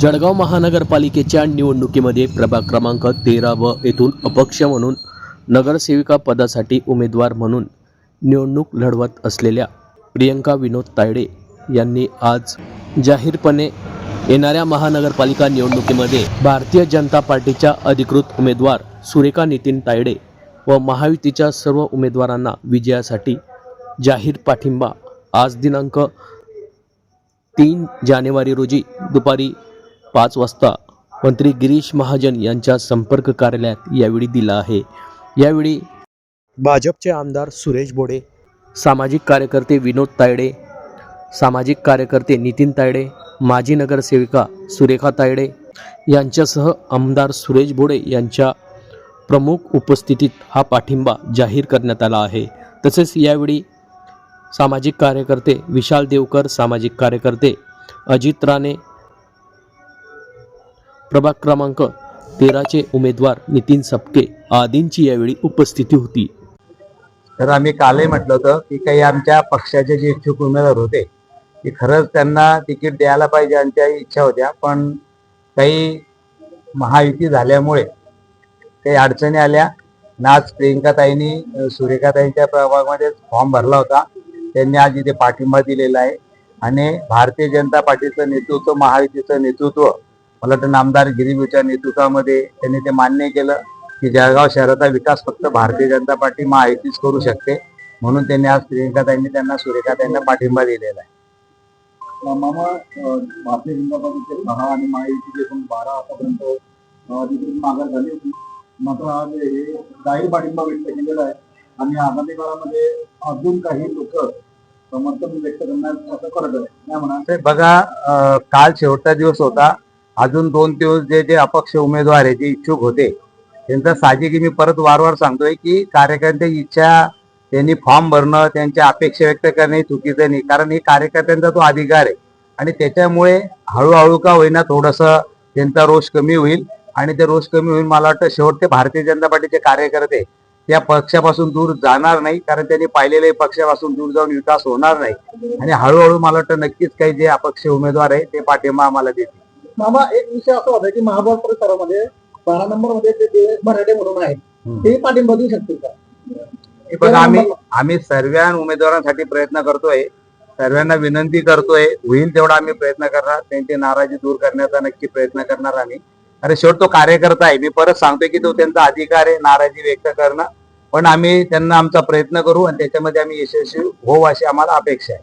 जळगाव महानगरपालिकेच्या निवडणुकीमध्ये प्रभाग क्रमांक तेरा व येथून अपक्ष म्हणून नगरसेविका पदासाठी उमेदवार म्हणून निवडणूक लढवत असलेल्या प्रियंका विनोद तायडे यांनी आज जाहीरपणे येणाऱ्या महानगरपालिका निवडणुकीमध्ये भारतीय जनता पार्टीच्या अधिकृत उमेदवार सुरेखा नितीन तायडे व महायुतीच्या सर्व उमेदवारांना विजयासाठी जाहीर पाठिंबा. आज दिनांक तीन जानेवारी रोजी दुपारी पाच वाजता मंत्री गिरीश महाजन यांच्या संपर्क कार्यालयात यावेळी दिला आहे. यावेळी भाजपचे आमदार सुरेश बोडे सामाजिक कार्यकर्ते विनोद तायडे सामाजिक कार्यकर्ते नितीन तायडे माजी नगरसेविका सुरेखा तायडे यांच्यासह आमदार सुरेश बोडे यांच्या प्रमुख उपस्थितीत हा पाठिंबा जाहीर करण्यात आला आहे. तसेच यावेळी सामाजिक कार्यकर्ते विशाल देवकर सामाजिक कार्यकर्ते अजित राणे प्रभाग क्रमांक तेराचे उमेदवार नितीन सपके आदींची यावेळी उपस्थिती होती. तर आम्ही कालही म्हटलं होतं की काही आमच्या पक्षाचे जे इच्छुक उमेदवार होते की खरंच त्यांना तिकीट द्यायला पाहिजे आमच्या इच्छा होत्या पण काही महायुती झाल्यामुळे काही अडचणी आल्या. नाच आज प्रियंकाताईंनी सुरेखाताईंच्या प्रभागामध्ये फॉर्म भरला होता. त्यांनी आज इथे पाठिंबा दिलेला आहे. आणि भारतीय जनता पार्टीचं नेतृत्व महायुतीचं नेतृत्व मला वाटतं आमदार गिरीबीच्या नेतृत्वामध्ये त्यांनी ते मान्य केलं की जळगाव शहराचा विकास फक्त भारतीय जनता पार्टी महायुतीच करू शकते. म्हणून त्यांनी आज प्रियंकाताईंनी त्यांना सुरेखाताईंना पाठिंबा दिलेला आहे. मामा भारतीय जनता पार्टीचे आणि महायुतीचे बारा आतापर्यंत माघार झाली होती मात्र आज हे जाहीर पाठिंबा व्यक्त केलेला आहे. आणि आगामी काळामध्ये अजून काही लोक समर्थन व्यक्त असं करत आहे. म्हणा बघा काल शेवटचा दिवस होता. अजून दोन दिवस जे जे अपक्ष उमेदवार आहे जे इच्छुक होते त्यांचा साहजिक मी परत वारंवार सांगतोय की कार्यकर्त्या इच्छा त्यांनी फॉर्म भरणं त्यांच्या अपेक्षा व्यक्त करणे चुकीचं नाही. कारण हे कार्यकर्त्यांचा तो अधिकार आहे. आणि त्याच्यामुळे हळूहळू का होईना थोडस त्यांचा रोष कमी होईल. आणि ते रोष कमी होईल मला वाटतं शेवट ते भारतीय जनता पार्टीचे कार्यकर्ते त्या पक्षापासून दूर जाणार नाही. कारण त्यांनी पाहिलेले पक्षापासून दूर जाऊन विकास होणार नाही. आणि हळूहळू मला वाटतं नक्कीच काही जे अपक्ष उमेदवार आहे ते पाठिंबा आम्हाला देतील. मामा एक विषय असा होता की महाभारत परिसरामध्ये बारा नंबरमध्ये ते म्हणून आहेत ते पाठिंबा देऊ शकतील का? हे बघा आम्ही आम्ही सर्व उमेदवारांसाठी प्रयत्न करतोय. सर्वांना विनंती करतोय. होईल तेवढा आम्ही प्रयत्न करणार. त्यांची नाराजी दूर करण्याचा नक्की प्रयत्न करणार आम्ही. अरे शेवट तो कार्यकर्ता आहे. मी परत सांगतोय की तो त्यांचा अधिकार आहे नाराजी व्यक्त करणं. पण आम्ही त्यांना आमचा प्रयत्न करू आणि त्याच्यामध्ये आम्ही यशस्वी होऊ अशी आम्हाला अपेक्षा आहे.